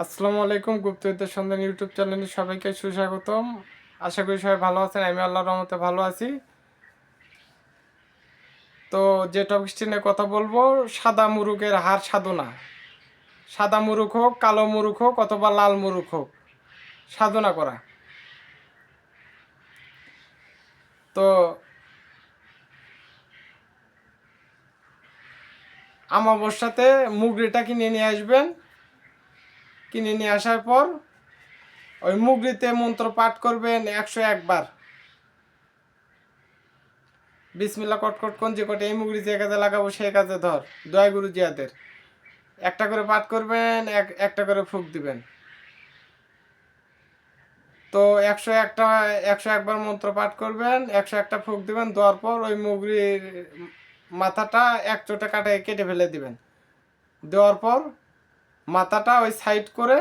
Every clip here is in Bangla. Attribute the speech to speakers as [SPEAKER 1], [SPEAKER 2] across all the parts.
[SPEAKER 1] আসসালামু আলাইকুম গুপ্তবিদ্যার সন্ধান ইউটিউব চ্যানেলে সবাইকে সুস্বাগতম। আশা করি সবাই ভালো আছেন, আমি আল্লাহ রহমতে ভালো আছি। তো যে টপিকটি নিয়ে কথা বলব, সাদা মুরুখের হার সাধনা। সাদা মুরুখ হোক, কালো মুরুখ হোক, অথবা লাল মুরুখ হোক, সাধনা করা। তো আমাবস্যাতে মুগরিটা কিনে নিয়ে আসবেন। কিনে নিয়ে আসার পর ওই মুগরিতে মন্ত্র পাঠ করবেন একশো একবার। বিসমিল্লা কটকট যে কটে এই মুগরি যে কাজে লাগাবো সেই কাজে ধর, দয়া গুরু জিয়াদের। একটা করে পাঠ করবেন, এক, একটা করে ফুক দিবেন। তো একশো একটা, একশো একবার মন্ত্র পাঠ করবেন, একশো একটা ফুক দিবেন, দেওয়ার পর ওই মুগরির মাথাটা এক চোটে কাটায় কেটে ফেলে দিবেন। দেওয়ার পর মাথাটা ওই সাইড করে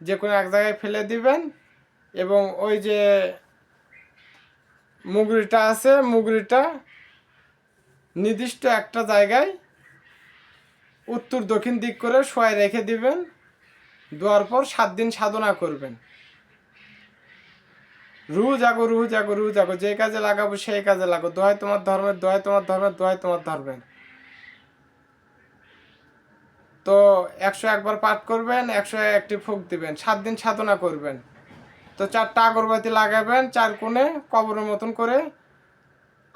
[SPEAKER 1] যে কোনো এক জায়গায় ফেলে দিবেন এবং ওই যে মুগরিটা আছে, মুগরিটা নির্দিষ্ট একটা জায়গায় উত্তর দক্ষিণ দিক করে শোয়ায় রেখে দিবেন। দেওয়ার পর সাত দিন সাধনা করবেন। রু জাগো রু জাগো রু জাগো, যে কাজে লাগাবো সেই কাজে লাগো দোহাই তোমার ধর্মের, দোহাই তোমার ধর্মের, দোহাই তোমার ধর্মের। তো একশো একবার পাঠ করবেন, একশো একটি ফুক দিবেন, সাত দিন সাধনা করবেন। তো চারটা আগরবাতি লাগাবেন, চার কোণে কবরের মতন করে।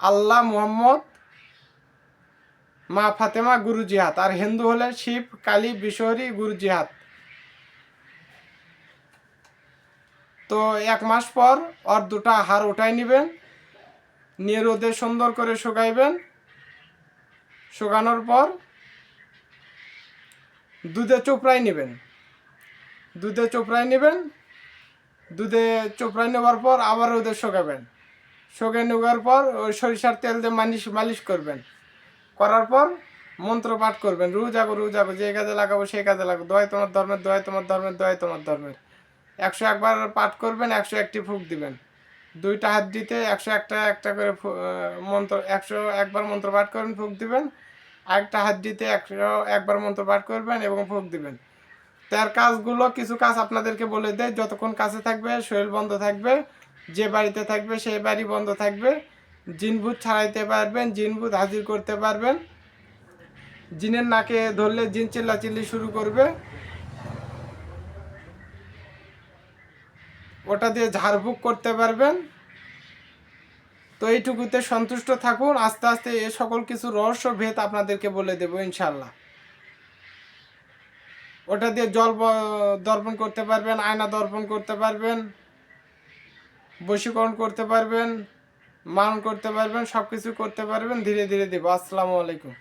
[SPEAKER 1] আল্লাহ মুহাম্মদ, মা ফাতেমা, গুরু জিহাদ। আর হিন্দু হলে শিব, কালী বিশ্বহরি গুরু জিহাদ। তো এক মাস পর ওর দুটা হার উঠাই নেবেন, নিয়ে রোদে সুন্দর করে শুকাইবেন। শুকানোর পর দুধে চোপড়াই নেবেন। দুধে চোপড়াই নেবেন। দুধে চোপড়াই নেওয়ার পর আবার রোদে শোকাবেন। শুকে নেওয়ার পর ওই সরিষার তেল দিয়ে মালিশ মালিশ করবেন। করার পর মন্ত্র পাঠ করবেন। রু যাগো রু যাগো যে কাজে লাগাবো সেই কাজে লাগাবো। দয় তোমার ধর্মের, দোয়াই তোমার ধর্মের দয় তোমার ধর্মের। একশো একবার পাঠ করবেন, একশো একটি ফুক দিবেন। দুইটা হাত দিতে একশো একটা একটা করে মন্ত্র, একশো একবার মন্ত্র পাঠ করবেন, ফুক দিবেন। আরেকটা হাত দিতে একবার মন্ত্র পাঠ করবেন এবং ফুক দিবেন। তার কাজগুলো কিছু কাজ আপনাদেরকে বলে দেয়। যতক্ষণ কাছে থাকবে, শরীর বন্ধ থাকবে, যে বাড়িতে থাকবে সেই বাড়ি বন্ধ থাকবে। জিনভূত ছাড়াইতে পারবেন, জিনভূত হাজির করতে পারবেন। জিনের নাকে ধরলে জিন চিল্লাচিল্লি শুরু করবে। ওটা দিয়ে ঝাড়ফুঁক করতে পারবেন। তো এইটুকুতে সন্তুষ্ট থাকুন। আস্তে আস্তে এ সকল কিছু রহস্য ভেদ আপনাদেরকে বলে দেব ইনশাল্লাহ ওটা দিয়ে জল দর্পণ করতে পারবেন, আয়না দর্পণ করতে পারবেন, বশীকরণ করতে পারবেন মান করতে পারবেন সব কিছু করতে পারবেন। ধীরে ধীরে দেবো। আসসালামু আলাইকুম।